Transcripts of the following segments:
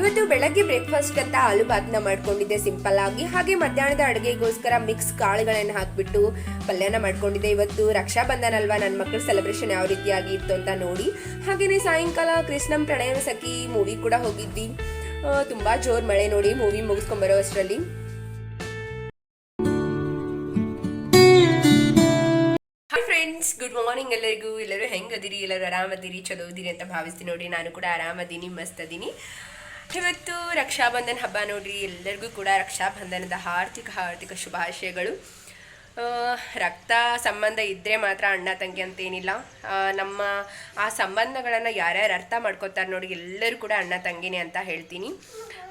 ಇವತ್ತು ಬೆಳಗ್ಗೆ ಬ್ರೇಕ್ಫಾಸ್ಟ್ ಅಂತ ಆಲೂ ಬಾತ್ನ ಮಾಡ್ಕೊಂಡಿದ್ದೆ ಸಿಂಪಲ್ ಆಗಿ. ಹಾಗೆ ಮಧ್ಯಾಹ್ನದ ಅಡುಗೆಗೋಸ್ಕರ ಮಿಕ್ಸ್ ಕಾಳುಗಳನ್ನು ಹಾಕ್ಬಿಟ್ಟು ಪಲ್ಯನ ಮಾಡ್ಕೊಂಡಿದ್ದೆ ಇವತ್ತು. ರಕ್ಷಾ ಬಂಧನ ಅಲ್ವಾ ನನ್ನ ಮಕ್ಕಳ ಸೆಲೆಬ್ರೇಷನ್ ಯಾವ ರೀತಿಯಾಗಿ ಇತ್ತು ಅಂತ ನೋಡಿ. ಹಾಗೇನೆ ಸಾಯಂಕಾಲ ಕೃಷ್ಣಂ ಪ್ರಣಯ ಸಖಿ ಮೂವಿ ಕೂಡ ಹೋಗಿದ್ವಿ. ತುಂಬಾ ಜೋರ್ ಮಳೆ ನೋಡಿ ಮೂವಿ ಮುಗಿಸ್ಕೊಂಬರೋ ಅಷ್ಟರಲ್ಲಿ ಫ್ರೆಂಡ್ಸ್ ಗುಡ್ ಮಾರ್ನಿಂಗ್ ಎಲ್ಲರಿಗೂ. ಎಲ್ಲರೂ ಹೆಂಗದಿರಿ ಎಲ್ಲರೂ ಆರಾಮದಿರಿ? ಚಲೋ ಇದೀರಿ ಅಂತ ಭಾವಿಸ್ತೀನಿ ನೋಡಿ. ನಾನು ಕೂಡ ಆರಾಮದೀನಿ, ಮಸ್ತ್ ಅದೀನಿ. ಇವತ್ತು ರಕ್ಷಾಬಂಧನ ಹಬ್ಬ ನೋಡ್ರಿ ಎಲ್ಲರಿಗೂ ಕೂಡ ರಕ್ಷಾಬಂಧನದ ಆರ್ಥಿಕ ಆರ್ಥಿಕ ಶುಭಾಶಯಗಳು. ರಕ್ತ ಸಂಬಂಧ ಇದ್ದರೆ ಮಾತ್ರ ಅಣ್ಣ ತಂಗಿ ಅಂತೇನಿಲ್ಲ. ನಮ್ಮ ಆ ಸಂಬಂಧಗಳನ್ನು ಯಾರ್ಯಾರು ಅರ್ಥ ಮಾಡ್ಕೋತಾರೆ ನೋಡಿ ಎಲ್ಲರೂ ಕೂಡ ಅಣ್ಣ ತಂಗಿನೇ ಅಂತ ಹೇಳ್ತೀನಿ.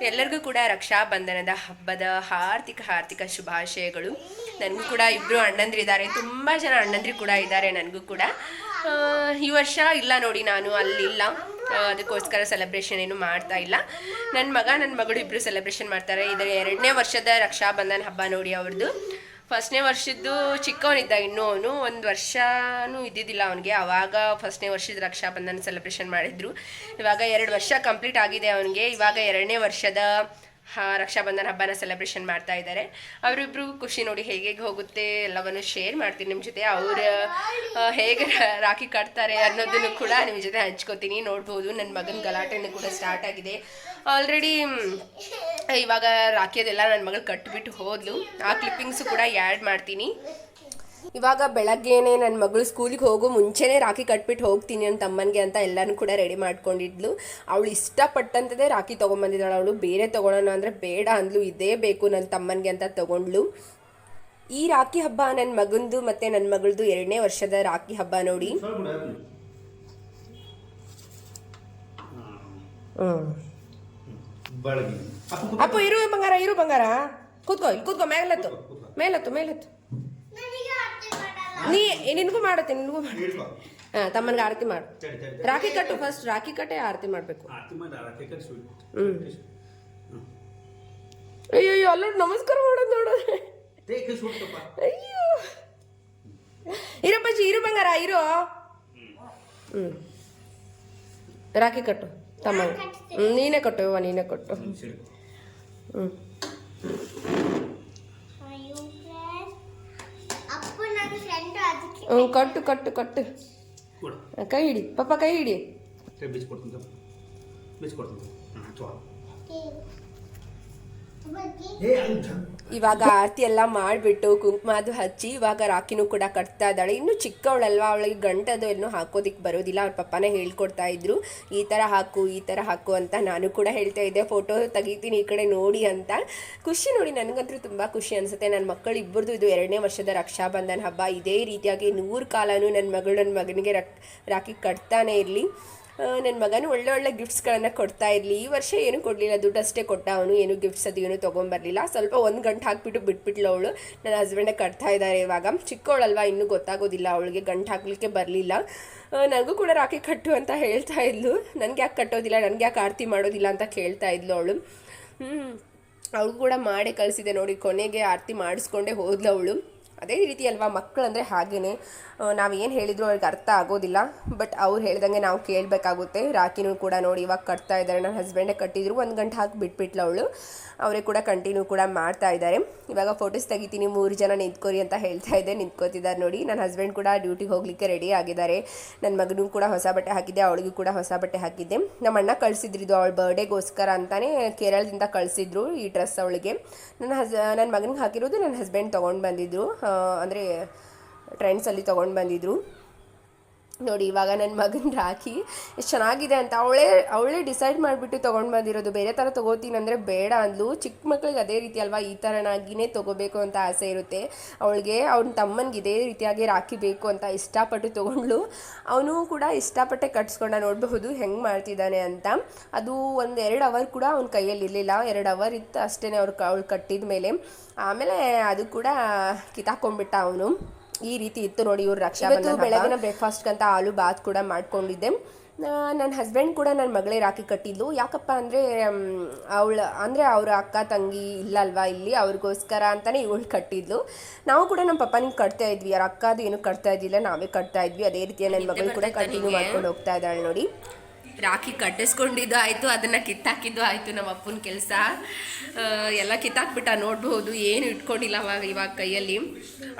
ಎಲ್ಲರಿಗೂ ಕೂಡ ರಕ್ಷಾಬಂಧನದ ಹಬ್ಬದ ಆರ್ಥಿಕ ಆರ್ಥಿಕ ಶುಭಾಶಯಗಳು. ನನಗೂ ಕೂಡ ಇಬ್ಬರು ಅಣ್ಣಂದ್ರಿದ್ದಾರೆ. ತುಂಬ ಜನ ಅಣ್ಣಂದ್ರಿ ಕೂಡ ಇದ್ದಾರೆ ನನಗೂ ಕೂಡ. ಈ ವರ್ಷ ಇಲ್ಲ ನೋಡಿ ನಾನು, ಅಲ್ಲಿಲ್ಲ. ಅದಕ್ಕೋಸ್ಕರ ಸೆಲೆಬ್ರೇಷನ್ ಏನು ಮಾಡ್ತಾ ಇಲ್ಲ. ನನ್ನ ಮಗ ನನ್ನ ಮಗಳು ಇಬ್ಬರು ಸೆಲೆಬ್ರೇಷನ್ ಮಾಡ್ತಾರೆ. ಇದರ ಎರಡನೇ ವರ್ಷದ ರಕ್ಷಾಬಂಧನ ಹಬ್ಬ ನೋಡಿ ಅವ್ರದ್ದು ಫಸ್ಟ್ನೇ ವರ್ಷದ್ದು ಚಿಕ್ಕವನಿದ್ದ ಇನ್ನೂ ಅವನು. ಒಂದು ವರ್ಷನೂ ಇದ್ದಿದ್ದಿಲ್ಲ ಅವನಿಗೆ. ಆವಾಗ ಫಸ್ಟ್ನೇ ವರ್ಷದ ರಕ್ಷಾಬಂಧನ ಸೆಲೆಬ್ರೇಷನ್ ಮಾಡಿದ್ರು. ಇವಾಗ ಎರಡು ವರ್ಷ ಕಂಪ್ಲೀಟ್ ಆಗಿದೆ ಅವನಿಗೆ. ಇವಾಗ ಎರಡನೇ ವರ್ಷದ ರಕ್ಷಾಬಂಧನ ಹಬ್ಬನ ಸೆಲೆಬ್ರೇಷನ್ ಮಾಡ್ತಾ ಇದ್ದಾರೆ. ಅವರಿಬ್ರು ಖುಷಿ ನೋಡಿ ಹೇಗೆ ಹೇಗೆ ಹೋಗುತ್ತೆ ಎಲ್ಲವನ್ನು ಶೇರ್ ಮಾಡ್ತೀನಿ ನಿಮ್ಮ ಜೊತೆ. ಅವ್ರ ಹೇಗೆ ರಾಖಿ ಕಟ್ತಾರೆ ಅನ್ನೋದನ್ನು ಕೂಡ ನಿಮ್ಮ ಜೊತೆ ಹಂಚ್ಕೋತೀನಿ. ನೋಡ್ಬೋದು ನನ್ನ ಮಗನ ಗಲಾಟೆನೂ ಕೂಡ ಸ್ಟಾರ್ಟ್ ಆಗಿದೆ. ಆಲ್ರೆಡಿ ಇವಾಗ ರಾಖಿಯದೆಲ್ಲ ನನ್ನ ಮಗಳು ಕಟ್ಬಿಟ್ಟು ಹೋದ್ಲು. ಆ ಕ್ಲಿಪ್ಪಿಂಗ್ಸು ಕೂಡ ಆ್ಯಡ್ ಮಾಡ್ತೀನಿ. ಇವಾಗ ಬೆಳಗ್ಗೆನೆ ನನ್ನ ಮಗಳು ಸ್ಕೂಲಿಗೆ ಹೋಗೋ ಮುಂಚೆನೇ ರಾಖಿ ಕಟ್ಬಿಟ್ಟು ಹೋಗ್ತೀನಿ ನನ್ನ ತಮ್ಮನಿಗೆ ಅಂತ ಎಲ್ಲನೂ ಕೂಡ ರೆಡಿ ಮಾಡ್ಕೊಂಡಿದ್ಲು ಅವಳು ಇಷ್ಟಪಟ್ಟಂತದೇ ರಾಖಿ ತೊಗೊಂಬಂದಿದ್ದಾಳು ಅವಳು ಬೇರೆ ತೊಗೊಳೋಣ ಅಂದರೆ ಬೇಡ ಅಂದ್ಲು ಇದೇ ಬೇಕು ನನ್ನ ತಮ್ಮನಿಗೆ ಅಂತ ತೊಗೊಂಡ್ಲು ಈ ರಾಖಿ ಹಬ್ಬ ನನ್ನ ಮಗಂದು ಮತ್ತು ನನ್ನ ಮಗಳದು ಎರಡನೇ ವರ್ಷದ ರಾಖಿ ಹಬ್ಬ ನೋಡಿ ಅಪ್ಪ ಇರು ಬಂಗಾರ ಇರು ಬಂಗಾರ ಕೂತ್ಕೋ ಇಲ್ಲಿ ಕೂತ್ಕೋ ಮೇಲತ್ತು ಮೇಲತ್ತು ಮೇಲತ್ತು ನೀ ನಿನಗೂ ಮಾಡತ್ತೆ ನಿನಗೂ ಮಾಡ ಹಾ ತಮ್ಮನಿಗೆ ಆರತಿ ಮಾಡು. ರಾಖಿ ಕಟ್ಟು ಫಸ್ಟ್ ರಾಖಿ ಕಟ್ಟೆ ಆರತಿ ಮಾಡಬೇಕು. ಆರತಿ ಮಾಡಿ ಆರತಿ ಕಟ್ಟಿ ಸ್ವೀಟ್ ಅಯ್ಯೋ ಅಯ್ಯೋ ಅಲ್ಲ ನಮಸ್ಕಾರ ಮಾಡೋದು ನೋಡು. ಟೇಕ್ ಸ್ವೀಟ್ ಅಯ್ಯೋ. ಇರಪ್ಪಾಜಿ ಇರು ಬಂಗಾರ ಇರು. ಹ್ಞೂ ರಾಖಿ ಕಟ್ಟು ತಮ್ಮ ಹ್ಞೂ ನೀನೇ ಕಟ್ಟು ನೀನೆ ನೀನೇ ಕಟ್ಟು. ಹ್ಞೂ ಅಯ್ಯೋ ಫ್ರೆಂಡ್ ಅಪ್ಪ ನನ್ನ ಫ್ರೆಂಡ್ ಅದಕ್ಕೆ ಹ್ಞೂ ಕಟ್ಟು ಕಟ್ಟು ಕಟ್ಟು. ಕೊಡು. ಕೈ ಹಿಡಿ. ಪಪ್ಪ ಕೈ ಹಿಡಿ. ಬೀಚ್ ಕೊಡ್ತೀನಿ. ಬೀಚ್ ಕೊಡ್ತೀನಿ ಇವಾಗ ಆರತಿ ಎಲ್ಲ ಮಾಡಿಬಿಟ್ಟು ಕುಂಕುಮ ಅದು ಹಚ್ಚಿ ಇವಾಗ ರಾಖಿನೂ ಕೂಡ ಕಟ್ತಾ ಇದ್ದಾಳೆ. ಇನ್ನು ಚಿಕ್ಕವಳಲ್ವಾ, ಅವಳಿಗೆ ಗಂಟದು ಏನೂ ಹಾಕೋದಿಕ್ಕೆ ಬರೋದಿಲ್ಲ. ಅವ್ರ ಪಪ್ಪನೇ ಹೇಳ್ಕೊಡ್ತಾ ಇದ್ರು, ಈ ಥರ ಹಾಕು, ಈ ಥರ ಹಾಕು ಅಂತ ನಾನು ಕೂಡ ಹೇಳ್ತಾ ಇದ್ದೆ. ಫೋಟೋ ತೆಗಿತೀನಿ ಈ ಕಡೆ ನೋಡಿ ಅಂತ. ಖುಷಿ ನೋಡಿ, ನನಗಂತೂ ತುಂಬ ಖುಷಿ ಅನಿಸುತ್ತೆ. ನನ್ನ ಮಕ್ಕಳು ಇಬ್ಬರದು ಇದು ಎರಡನೇ ವರ್ಷದ ರಕ್ಷಾಬಂಧನ ಹಬ್ಬ. ಇದೇ ರೀತಿಯಾಗಿ ನೂರು ಕಾಲನೂ ನನ್ನ ಮಗಳು ನನ್ನ ಮಗನಿಗೆ ರಕ್, ರಾಖಿ ಕಟ್ತಾನೆ ಇರಲಿ. ನನ್ನ ಮಗನು ಒಳ್ಳೆ ಒಳ್ಳೆ ಗಿಫ್ಟ್ಸ್ಗಳನ್ನು ಕೊಡ್ತಾ ಇರಲಿ. ಈ ವರ್ಷ ಏನು ಕೊಡಲಿಲ್ಲ, ದುಡ್ಡು ಅಷ್ಟೇ ಕೊಟ್ಟ ಅವನು ಏನು ಗಿಫ್ಟ್ಸ್ ಅದು ಏನು ತೊಗೊಂಬರಲಿಲ್ಲ. ಸ್ವಲ್ಪ ಒಂದು ಗಂಟೆ ಹಾಕ್ಬಿಟ್ಟು ಬಿಟ್ಬಿಟ್ಲು ಅವಳು. ನನ್ನ ಹಸ್ಬೆಂಡೇ ಕಟ್ತಾ ಇದ್ದಾರೆ ಇವಾಗ. ಚಿಕ್ಕವಳಲ್ವಾ ಇನ್ನೂ ಗೊತ್ತಾಗೋದಿಲ್ಲ ಅವಳಿಗೆ, ಗಂಟು ಹಾಕ್ಲಿಕ್ಕೆ ಬರಲಿಲ್ಲ. ನನಗೂ ಕೂಡ ರಾಖಿ ಕಟ್ಟು ಅಂತ ಹೇಳ್ತಾ ಇದ್ಲು. ನನಗೆ ಯಾಕೆ ಕಟ್ಟೋದಿಲ್ಲ, ನನಗೆ ಯಾಕೆ ಆರತಿ ಮಾಡೋದಿಲ್ಲ ಅಂತ ಕೇಳ್ತಾ ಇದ್ಲು ಅವಳು. ಅವಳು ಕೂಡ ಮಾಡೇ ಕಳಿಸಿದೆ ನೋಡಿ, ಕೊನೆಗೆ ಆರತಿ ಮಾಡಿಸ್ಕೊಂಡೇ ಹೋದ್ಲು ಅವಳು. ಅದೇ ರೀತಿ ಅಲ್ವಾ ಮಕ್ಕಳು ಅಂದರೆ ಹಾಗೇ ನಾವು ಏನು ಹೇಳಿದ್ರು ಅವ್ರಿಗೆ ಅರ್ಥ ಆಗೋದಿಲ್ಲ, ಬಟ್ ಅವ್ರು ಹೇಳ್ದಂಗೆ ನಾವು ಕೇಳಬೇಕಾಗುತ್ತೆ. ರಾಖಿನೂ ಕೂಡ ನೋಡಿ ಇವಾಗ ಕಟ್ತಾ ಇದ್ದಾರೆ ನನ್ನ ಹಸ್ಬೆಂಡೇ ಕಟ್ಟಿದ್ರು, ಒಂದು ಗಂಟೆ ಹಾಕಿ ಬಿಟ್ಬಿಟ್ಲ ಅವಳು. ಅವರೇ ಕೂಡ ಕಂಟಿನ್ಯೂ ಕೂಡ ಮಾಡ್ತಾ ಇದ್ದಾರೆ ಇವಾಗ ಫೋಟೋಸ್ ತೆಗಿತೀನಿ, ಮೂರು ಜನ ನಿಂತ್ಕೋರಿ ಅಂತ ಹೇಳ್ತಾ ಇದ್ದೆ ನಿಂತ್ಕೋತಿದ್ದಾರೆ ನೋಡಿ. ನನ್ನ ಹಸ್ಬೆಂಡ್ ಕೂಡ ಡ್ಯೂಟಿಗೆ ಹೋಗ್ಲಿಕ್ಕೆ ರೆಡಿ ಆಗಿದ್ದಾರೆ. ನನ್ನ ಮಗನೂ ಕೂಡ ಹೊಸ ಬಟ್ಟೆ ಹಾಕಿದ್ದೆ, ಅವಳಿಗೂ ಕೂಡ ಹೊಸ ಬಟ್ಟೆ ಹಾಕಿದ್ದೆ. ನಮ್ಮ ಅಣ್ಣ ಕಳಿಸಿದ್ರು ಇದು ಅವಳ ಬರ್ಡೇಗೋಸ್ಕರ ಅಂತಲೇ ಕೇರಳದಿಂದ ಕಳಿಸಿದ್ರು ಈ ಡ್ರೆಸ್ ಅವಳಿಗೆ. ನನ್ನ ಹಸ್ ನನ್ನ ಮಗನಿಗೆ ಹಾಕಿರೋದು ನನ್ನ ಹಸ್ಬೆಂಡ್ ತೊಗೊಂಡು ಬಂದಿದ್ರು. ಅಂದರೆ ಟ್ರೆಂಡ್ಸಲ್ಲಿ ತೊಗೊಂಡು ಬಂದಿದ್ರು. ನೋಡಿ, ಇವಾಗ ನನ್ನ ಮಗನ ರಾಖಿ ಎಷ್ಟು ಚೆನ್ನಾಗಿದೆ ಅಂತ. ಅವಳೇ ಅವಳೇ ಡಿಸೈಡ್ ಮಾಡಿಬಿಟ್ಟು ತೊಗೊಂಡು ಬಂದಿರೋದು. ಬೇರೆ ಥರ ತೊಗೋತೀನಿ ಅಂದರೆ ಬೇಡ ಅಂದ್ಲು. ಚಿಕ್ಕ ಮಕ್ಳಿಗೆ ಅದೇ ರೀತಿ ಅಲ್ವಾ? ಈ ಥರನಾಗಿನೇ ತೊಗೋಬೇಕು ಅಂತ ಆಸೆ ಇರುತ್ತೆ. ಅವಳಿಗೆ, ಅವ್ನ ತಮ್ಮನಿಗೆ ಇದೇ ರೀತಿಯಾಗಿ ರಾಖಿ ಬೇಕು ಅಂತ ಇಷ್ಟಪಟ್ಟು ತೊಗೊಂಡ್ಳು. ಅವನು ಕೂಡ ಇಷ್ಟಪಟ್ಟೆ ಕಟ್ಸ್ಕೊಂಡ ನೋಡಬಹುದು, ಹೆಂಗೆ ಮಾಡ್ತಿದ್ದಾನೆ ಅಂತ. ಅದು ಒಂದು ಎರಡು ಅವರ್ ಕೂಡ ಅವ್ನ ಕೈಯಲ್ಲಿ ಇರಲಿಲ್ಲ. ಎರಡು ಅವರ್ ಇತ್ತು ಅಷ್ಟೇ ಅವ್ರು ಅವಳು ಕಟ್ಟಿದ ಮೇಲೆ ಆಮೇಲೆ ಅದು ಕೂಡ ಕಿತ್ತಾಕೊಂಡ್ಬಿಟ್ಟ ಅವನು. ಈ ರೀತಿ ಇತ್ತು ನೋಡಿ ಇವ್ರು ರಕ್ಷಾ ಬೆಳಗಿನ ಬ್ರೇಕ್ಫಾಸ್ಟ್ ಅಂತ ಆಲೂ ಬಾತ್ ಕೂಡ ಮಾಡ್ಕೊಂಡಿದ್ದೆ. ನನ್ನ ಹಸ್ಬೆಂಡ್ ಕೂಡ ನನ್ನ ಮಗಳೇ ರಾಖಿ ಕಟ್ಟಿದ್ಲು ಯಾಕಪ್ಪ ಅಂದರೆ ಅವಳು ಅಂದರೆ ಅವರ ಅಕ್ಕ ತಂಗಿ ಇಲ್ಲ ಅಲ್ವಾ ಇಲ್ಲಿ? ಅವ್ರಿಗೋಸ್ಕರ ಅಂತಲೇ ಇವಳು ಕಟ್ಟಿದ್ಲು ನಾವು ಕೂಡ ನಮ್ಮ ಪಪ್ಪನಿಗೆ ಕಟ್ತಾ ಇದ್ವಿ. ಅವ್ರ ಅಕ್ಕದು ಏನು ಕಟ್ತಾ ಇದ್ದಿಲ್ಲ ನಾವೇ ಕಟ್ತಾ ಇದ್ವಿ. ಅದೇ ರೀತಿ ನನ್ನ ಮಗಳು ಕೂಡ ಕಂಟಿನ್ಯೂ ಮಾಡ್ಕೊಂಡು ಹೋಗ್ತಾ ಇದ್ದಾಳೆ ನೋಡಿ. ರಾಖಿ ಕಟ್ಟಿಸ್ಕೊಂಡಿದ್ದು ಆಯಿತು ಅದನ್ನು ಕಿತ್ತಾಕಿದ್ದು ಆಯಿತು ನಮ್ಮ ಅಪ್ಪನ ಕೆಲಸ. ಎಲ್ಲ ಕಿತ್ತಾಕ್ಬಿಟ್ಟ, ನೋಡ್ಬೋದು, ಏನು ಇಟ್ಕೊಂಡಿಲ್ಲ ಅವಾಗ ಇವಾಗ ಕೈಯಲ್ಲಿ.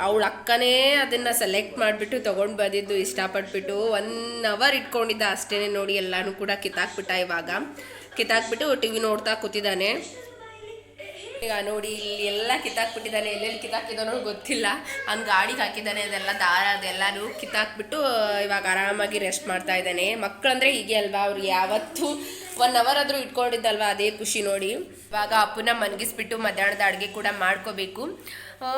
ಅವಳ ಅಕ್ಕನೇ ಅದನ್ನು ಸೆಲೆಕ್ಟ್ ಮಾಡಿಬಿಟ್ಟು ತೊಗೊಂಡು ಬಂದಿದ್ದು, ಇಷ್ಟಪಟ್ಬಿಟ್ಟು ಒನ್ ಅವರ್ ಇಟ್ಕೊಂಡಿದ್ದ ಅಷ್ಟೇ ನೋಡಿ, ಎಲ್ಲನೂ ಕೂಡ ಕಿತ್ತಾಕ್ಬಿಟ್ಟ ಇವಾಗ. ಕಿತ್ತಾಕ್ಬಿಟ್ಟು ಟಿ ವಿ ನೋಡ್ತಾ ಕೂತಿದ್ದಾನೆ. ಈಗ ನೋಡಿ, ಇಲ್ಲಿ ಎಲ್ಲ ಕಿತ್ತಾಕ್ಬಿಟ್ಟಿದ್ದಾನೆ. ಎಲ್ಲೆಲ್ಲಿ ಕಿತ್ತಾಕಿದಾನೋ ಗೊತ್ತಿಲ್ಲ. ಅವ್ನು ಗಾಡಿಗೆ ಹಾಕಿದ್ದಾನೆ. ಅದೆಲ್ಲ ದಾರ, ಅದೆಲ್ಲನೂ ಕಿತ್ತಾಕ್ಬಿಟ್ಟು, ಇವಾಗ ಆರಾಮಾಗಿ ರೆಸ್ಟ್ ಮಾಡ್ತಾ ಇದ್ದಾನೆ. ಮಕ್ಕಳಂದ್ರೆ ಹೀಗೆ ಅಲ್ವಾ? ಅವ್ರು ಯಾವತ್ತೂ ಒನ್ ಅವರ್ ಆದರೂ ಇಟ್ಕೊಂಡಿದ್ದಲ್ವಾ? ಅದೇ ಖುಷಿ ನೋಡಿ. ಇವಾಗ ಅಪ್ಪನ ಮನಗಿಸ್ಬಿಟ್ಟು ಮಧ್ಯಾಹ್ನದ ಅಡುಗೆ ಕೂಡ ಮಾಡ್ಕೋಬೇಕು.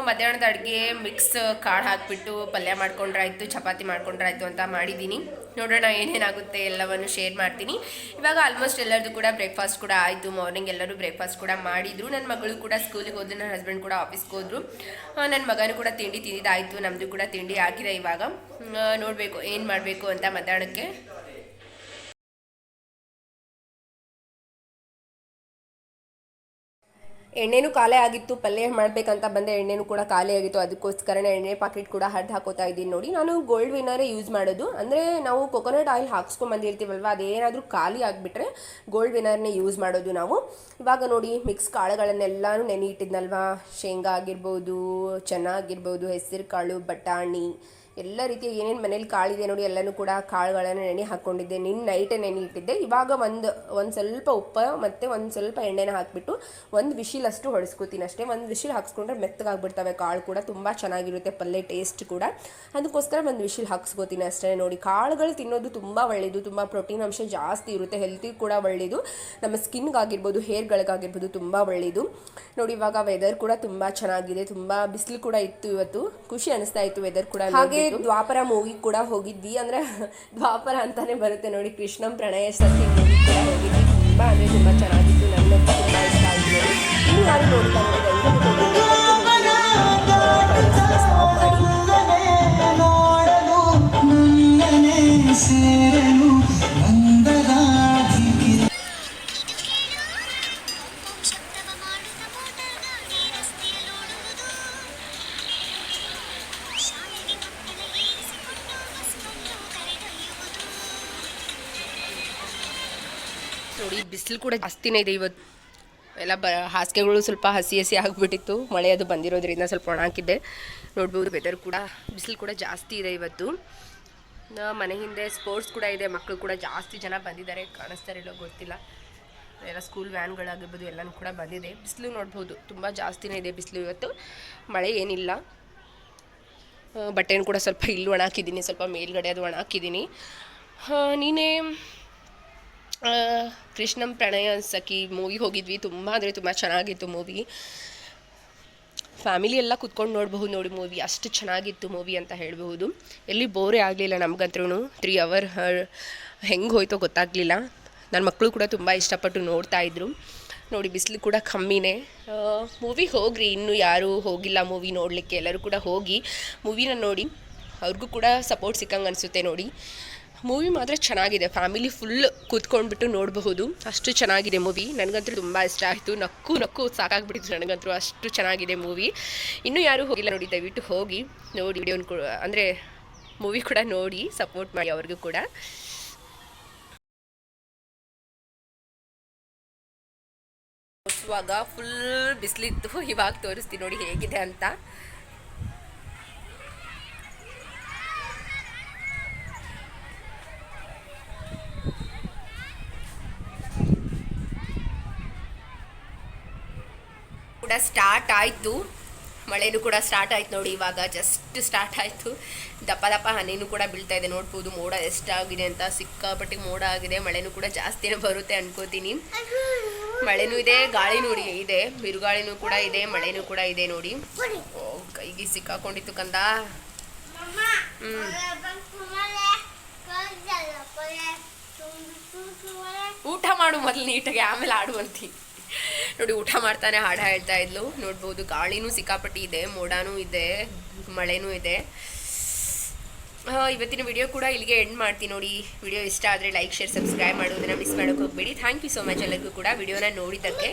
ಮಧ್ಯಾಹ್ನದ ಅಡುಗೆ ಮಿಕ್ಸ್ ಕಾಳು ಹಾಕ್ಬಿಟ್ಟು ಪಲ್ಯ ಮಾಡ್ಕೊಂಡ್ರಾಯ್ತು, ಚಪಾತಿ ಮಾಡ್ಕೊಂಡ್ರಾಯ್ತು ಅಂತ ಮಾಡಿದ್ದೀನಿ ನೋಡೋಣ ಏನೇನಾಗುತ್ತೆ ಎಲ್ಲವನ್ನು ಶೇರ್ ಮಾಡ್ತೀನಿ. ಇವಾಗ ಆಲ್ಮೋಸ್ಟ್ ಎಲ್ಲರದು ಕೂಡ ಬ್ರೇಕ್ಫಾಸ್ಟ್ ಕೂಡ ಆಯಿತು. ಮಾರ್ನಿಂಗ್ ಎಲ್ಲರೂ ಬ್ರೇಕ್ಫಾಸ್ಟ್ ಕೂಡ ಮಾಡಿದ್ರು. ನನ್ನ ಮಗಳು ಕೂಡ ಸ್ಕೂಲಿಗೆ ಹೋದ್ರು. ನನ್ನ ಹಸ್ಬೆಂಡ್ ಕೂಡ ಆಫೀಸ್ಗೆ ಹೋದ್ರು. ನನ್ನ ಮಗನೂ ಕೂಡ ತಿಂಡಿ ತಿಂದಿದ್ದಾಯಿತು. ನಮ್ಮದು ಕೂಡ ತಿಂಡಿ ಆಗಿದೆ ಇವಾಗ. ನೋಡಬೇಕು ಏನು ಮಾಡಬೇಕು ಅಂತ ಮಧ್ಯಾಹ್ನಕ್ಕೆ. ಎಣ್ಣೆನೂ ಖಾಲಿ ಆಗಿತ್ತು, ಪಲ್ಯ ಮಾಡಬೇಕಂತ ಬಂದೆ, ಎಣ್ಣೆನೂ ಕೂಡ ಖಾಲಿ ಆಗಿತ್ತು. ಅದಕ್ಕೋಸ್ಕರನೇ ಎಣ್ಣೆ ಪಾಕೆಟ್ ಕೂಡ ಹರಿದು ಹಾಕೋತಾ ಇದ್ದೀನಿ ನೋಡಿ. ನಾನು ಗೋಲ್ಡ್ ವಿನ್ನರೇ ಯೂಸ್ ಮಾಡೋದು. ಅಂದರೆ ನಾವು ಕೊಕೊನಟ್ ಆಯಿಲ್ ಹಾಕ್ಸ್ಕೊಂಡು ಬಂದಿರ್ತೀವಲ್ವ ಅದೇನಾದರೂ ಖಾಲಿ ಆಗಿಬಿಟ್ರೆ ಗೋಲ್ಡ್ ವಿನ್ನರ್ನೇ ಯೂಸ್ ಮಾಡೋದು ನಾವು. ಇವಾಗ ನೋಡಿ ಮಿಕ್ಸ್ ಕಾಳುಗಳನ್ನೆಲ್ಲನೂ ನೆನೆ ಇಟ್ಟಿದ್ನಲ್ವಾ? ಶೇಂಗಾ ಆಗಿರ್ಬೋದು, ಚೆನ್ನಾಗಿರ್ಬೋದು ಹೆಸರು ಕಾಳು ಬಟಾಣಿ. ಎಲ್ಲ ರೀತಿಯ ಏನೇನು ಮನೇಲಿ ಕಾಳಿದೆ ನೋಡಿ, ಎಲ್ಲನೂ ಕೂಡ ಕಾಳುಗಳನ್ನು ನೆನೆ ಹಾಕ್ಕೊಂಡಿದ್ದೆ ನಿನ್ನ ನೈಟ್ ನೆನೆ ಇಟ್ಟಿದ್ದೆ? ಇವಾಗ ಒಂದು ಒಂದು ಸ್ವಲ್ಪ ಉಪ್ಪು ಮತ್ತು ಒಂದು ಸ್ವಲ್ಪ ಎಣ್ಣೆನ ಹಾಕಿಬಿಟ್ಟು ಒಂದು ವಿಶಿಲ್ ಅಷ್ಟು ಹೊಡೆಸ್ಕೊತೀನಿ ಅಷ್ಟೇ. ಒಂದು ವಿಶಿಲ್ ಹಾಕ್ಸ್ಕೊಂಡ್ರೆ ಮೆತ್ತಗಾಗ್ಬಿಡ್ತವೆ ಕಾಳು ಕೂಡ. ತುಂಬ ಚೆನ್ನಾಗಿರುತ್ತೆ ಪಲ್ಯ ಟೇಸ್ಟ್ ಕೂಡ. ಅದಕ್ಕೋಸ್ಕರ ಒಂದು ವಿಶಿಲ್ ಹಾಕ್ಸ್ಕೋತೀನಿ ಅಷ್ಟೇ ನೋಡಿ. ಕಾಳುಗಳು ತಿನ್ನೋದು ತುಂಬ ಒಳ್ಳೆಯದು ತುಂಬ ಪ್ರೋಟೀನ್ ಅಂಶ ಜಾಸ್ತಿ ಇರುತ್ತೆ ಹೆಲ್ತಿ ಕೂಡ ಒಳ್ಳೆಯದು ನಮ್ಮ ಸ್ಕಿನ್ಗಾಗಿರ್ಬೋದು ಹೇರ್ಗಳಿಗಾಗಿರ್ಬೋದು ತುಂಬ ಒಳ್ಳೆಯದು ನೋಡಿ, ಇವಾಗ ವೆದರ್ ಕೂಡ ತುಂಬ ಚೆನ್ನಾಗಿದೆ, ತುಂಬ ಬಿಸಿಲು ಕೂಡ ಇತ್ತು ಇವತ್ತು. ಖುಷಿ ಅನಿಸ್ತಾ ಇತ್ತು ವೆದರ್ ಕೂಡ. ಹಾಗೆ ದ್ವಾಪರ ಮೂವಿ ಕೂಡ ಹೋಗಿದ್ವಿ ಅಂದ್ರೆ ದ್ವಾಪರ ಅಂತಾನೆ ಬರುತ್ತೆ ನೋಡಿ. ಕೃಷ್ಣಂ ಪ್ರಣಯ ಸತಿ ಕೂಡ ಹೋಗಿದ್ವಿ ತುಂಬಾ ಅಂದ್ರೆ ತುಂಬಾ ಚೆನ್ನಾಗಿತ್ತು. ನನ್ನ ತುಂಬಾ ಇಷ್ಟ ಆಗಿದೆ ಇನ್ನು ಯಾರು ನೋಡ್ತಾ ನೋಡಿ, ಬಿಸಿಲು ಕೂಡ ಜಾಸ್ತಿನೇ ಇದೆ ಇವತ್ತು. ಎಲ್ಲ ಬ, ಹಾಸಿಗೆಗಳು ಸ್ವಲ್ಪ ಹಸಿ ಹಸಿ ಆಗಿಬಿಟ್ಟಿತ್ತು. ಮಳೆ ಅದು ಬಂದಿರೋದ್ರಿಂದ ಸ್ವಲ್ಪ ಒಣ ಹಾಕಿದ್ದೆ. ನೋಡ್ಬೋದು ವೆದರ್ ಕೂಡ, ಬಿಸಿಲು ಕೂಡ ಜಾಸ್ತಿ ಇದೆ ಇವತ್ತು. ಮನೆ ಹಿಂದೆ ಸ್ಪೋರ್ಟ್ಸ್ ಕೂಡ ಇದೆ. ಮಕ್ಕಳು ಕೂಡ ಜಾಸ್ತಿ ಜನ ಬಂದಿದ್ದಾರೆ. ಕಾಣಿಸ್ತಾರೆ ಇಲ್ಲೋ ಗೊತ್ತಿಲ್ಲ. ಎಲ್ಲ ಸ್ಕೂಲ್ ವ್ಯಾನ್ಗಳಾಗಿರ್ಬೋದು ಎಲ್ಲನೂ ಕೂಡ ಬಂದಿದೆ. ಬಿಸಿಲು ನೋಡ್ಬೋದು, ತುಂಬ ಜಾಸ್ತಿನೇ ಇದೆ ಬಿಸಿಲು ಇವತ್ತು. ಮಳೆ ಏನಿಲ್ಲ. ಬಟ್ಟೆನೂ ಕೂಡ ಸ್ವಲ್ಪ ಇಲ್ಲಿ ಒಣ ಹಾಕಿದ್ದೀನಿ ಸ್ವಲ್ಪ ಮೇಲ್ಗಡೆ ಅದು ಒಣ ಹಾಕಿದ್ದೀನಿ ನೀನೇ ಕೃಷ್ಣಂ ಪ್ರಣಯ ಸಖಿ ಮೂವಿ ಹೋಗಿದ್ವಿ. ತುಂಬ ಅಂದರೆ ತುಂಬ ಚೆನ್ನಾಗಿತ್ತು ಮೂವಿ ಫ್ಯಾಮಿಲಿ ಎಲ್ಲ ಕುತ್ಕೊಂಡು ನೋಡಬಹುದು ನೋಡಿ ಮೂವಿ ಅಷ್ಟು ಚೆನ್ನಾಗಿತ್ತು ಮೂವಿ ಅಂತ ಹೇಳಬಹುದು. ಎಲ್ಲಿ ಬೋರೇ ಆಗಲಿಲ್ಲ ನಮಗಂತ್ರೂ ತ್ರೀ ಅವರ್ ಹೆಂಗೆ ಹೋಯ್ತೋ ಗೊತ್ತಾಗಲಿಲ್ಲ. ನನ್ನ ಮಕ್ಕಳು ಕೂಡ ತುಂಬ ಇಷ್ಟಪಟ್ಟು ನೋಡ್ತಾ ಇದ್ರು. ನೋಡಿ, ಬಿಸಿಲು ಕೂಡ ಕಮ್ಮಿನೇ. ಮೂವಿ ಹೋಗ್ರಿ. ಇನ್ನೂ ಯಾರೂ ಹೋಗಿಲ್ಲ ಮೂವಿ ನೋಡಲಿಕ್ಕೆ. ಎಲ್ಲರೂ ಕೂಡ ಹೋಗಿ ಮೂವಿನ ನೋಡಿ. ಅವ್ರಿಗೂ ಕೂಡ ಸಪೋರ್ಟ್ ಸಿಕ್ಕಂಗೆ ಅನಿಸುತ್ತೆ ನೋಡಿ. ಮೂವಿ ಮಾತ್ರ ಚೆನ್ನಾಗಿದೆ. ಫ್ಯಾಮಿಲಿ ಫುಲ್ ಕೂತ್ಕೊಂಡ್ಬಿಟ್ಟು ನೋಡಬಹುದು. ಅಷ್ಟು ಚೆನ್ನಾಗಿದೆ ಮೂವಿ ನನಗಂತೂ ತುಂಬ ಇಷ್ಟ ಆಯಿತು. ನಕ್ಕು ನಕ್ಕು ಸಾಕಾಗ್ಬಿಟ್ಟಿತ್ತು ನನಗಂತೂ. ಅಷ್ಟು ಚೆನ್ನಾಗಿದೆ ಮೂವಿ ಇನ್ನೂ ಯಾರೂ ಹೋಗಿಲ್ಲ ನೋಡಿ, ದಯವಿಟ್ಟು ಹೋಗಿ ನೋಡಿ ವಿಡಿಯೋನ ಕೂಡ ಅಂದರೆ ಮೂವಿ ಕೂಡ ನೋಡಿ ಸಪೋರ್ಟ್ ಮಾಡಿ ಅವ್ರಿಗೂ ಕೂಡ. ಫುಲ್ ಬಿಸಿಲಿತ್ತು. ಇವಾಗ ತೋರಿಸ್ತೀನಿ ನೋಡಿ ಹೇಗಿದೆ ಅಂತ. ಕೂಡ ಸ್ಟಾರ್ಟ್ ಆಯಿತು. ಮಳೆನೂ ಕೂಡ ಸ್ಟಾರ್ಟ್ ಆಯ್ತು ನೋಡಿ, ಇವಾಗ ಜಸ್ಟ್ ಸ್ಟಾರ್ಟ್ ಆಯಿತು. ದಪ್ಪ ದಪ್ಪ ಹನಿನೂ ಕೂಡ ಬೀಳ್ತಾ ಇದೆ. ನೋಡ್ಬೋದು ಮೋಡ ಎಷ್ಟಾಗಿದೆ ಅಂತ. ಸಿಕ್ಕಾಪಟ್ಟೆ ಮೋಡ ಆಗಿದೆ. ಮಳೆನೂ ಕೂಡ ಜಾಸ್ತಿನೇ ಬರುತ್ತೆ ಅನ್ಕೋತೀನಿ. ಮಳೆನೂ ಇದೆ ಗಾಳಿ ಇದೆ- ಇದೆ. ಬಿರುಗಾಳಿನೂ ಕೂಡ ಇದೆ, ಮಳೆನೂ ಕೂಡ ಇದೆ ನೋಡಿ. ಓ, ಕೈಗೆ ಸಿಕ್ಕಾಕೊಂಡಿತ್ತು ಕಂದ. ಊಟ ಮಾಡು ಮೊದಲು ನೀಟಾಗಿ, ಆಮೇಲೆ ಆಡುವಂತಿ ನೋಡಿ, ಊಟ ಮಾಡ್ತಾನೆ, ಹಾಡ ಹೇಳ್ತಾ ಇದ್ಲು. ನೋಡ್ಬೋದು, ಗಾಳಿನೂ ಸಿಕ್ಕಾಪಟ್ಟಿ ಇದೆ ಮೋಡನೂ ಇದೆ, ಮಳೆನೂ ಇದೆ. ಇವತ್ತಿನ ವಿಡಿಯೋ ಕೂಡ ಇಲ್ಲಿಗೆ ಎಂಡ್ ಮಾಡ್ತೀನಿ ನೋಡಿ. ವಿಡಿಯೋ ಇಷ್ಟ ಆದರೆ ಲೈಕ್ ಶೇರ್ ಸಬ್ಸ್ಕ್ರೈಬ್ ಮಾಡೋದನ್ನ ಮಿಸ್ ಮಾಡೋಕೆ ಹೋಗ್ಬೇಡಿ. ಥ್ಯಾಂಕ್ ಯು ಸೊ ಮಚ್ ಎಲ್ಲರಿಗೂ ಕೂಡ ವಿಡಿಯೋನ ನೋಡಿದ್ದಕ್ಕೆ.